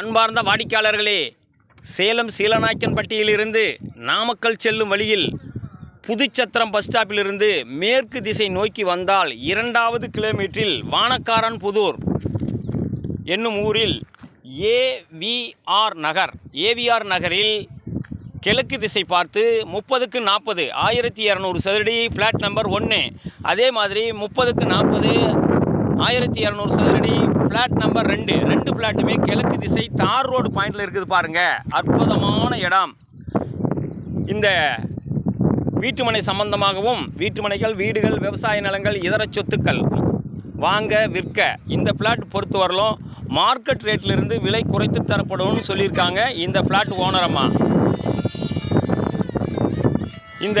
அன்பார்ந்த வாடிக்கையாளர்களே சேலம் சீலநாயக்கன்பட்டியிலிருந்து நாமக்கல் செல்லும் வழியில் புதுச்சத்திரம் பஸ் ஸ்டாப்பிலிருந்து மேற்கு திசை நோக்கி வந்தால் இரண்டாவது கிலோமீட்டரில் வானக்காரன் புதூர் என்னும் ஊரில் ஏவிஆர் நகர். ஏவிஆர் நகரில் கிழக்கு திசை பார்த்து முப்பதுக்கு நாற்பது ஆயிரத்தி இரநூறு சதுரடி ஃப்ளாட் நம்பர் ஒன்று. அதே மாதிரி முப்பதுக்கு நாற்பது ஆயிரத்தி இரநூறு சதுரடி ஃப்ளாட் நம்பர் ரெண்டு. ரெண்டு ஃப்ளாட்டுமே கிழக்கு திசை தார் ரோடு பாயிண்டில் இருக்குது பாருங்கள் அற்புதமான இடம். இந்த வீட்டுமனை சம்பந்தமாகவும் வீட்டுமனைகள் வீடுகள் விவசாய நிலங்கள் இதர சொத்துக்கள் வாங்க விற்க இந்த ஃப்ளாட் பொறுத்து வரலும் மார்க்கெட் ரேட்லேருந்து விலை குறைத்து தரப்படும்னு சொல்லியிருக்காங்க இந்த ஃப்ளாட் ஓனரம்மா இந்த